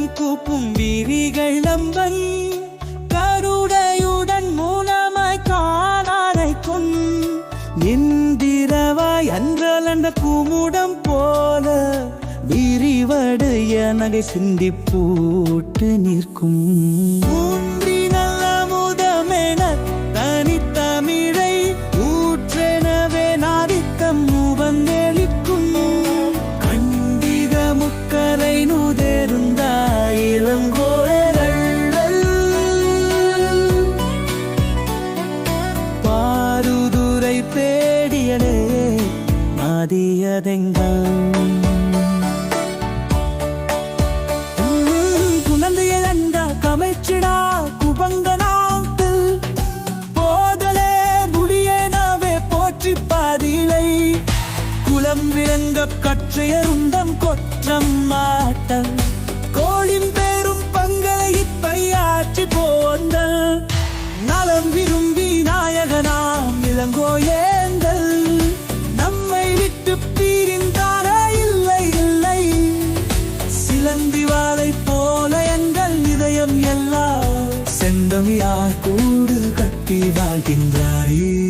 உள்ளம் கூப்பும் விரிகள் நம்பன். கருடையுடன் மூலமாய் காணாரைக்கும் நிந்திரவாய் அன்றலண்ட கூமுடம் போல. விரிவடைய நகை சிந்தி போட்டு நிற்கும். പേടിയടേ മതിയതെങ്കാം புணர்ந்து இழந்த கமைச்சிடா குபங்க நாத்தில் போதலே முடியனாவே போற்றி பாதிலை குலம் விளங்க கற்றையருந்தம் கொற்றம் மாட்டம் கோழிம்பே உதவியார் கூடு கட்டி வாழ்கின்றாயே?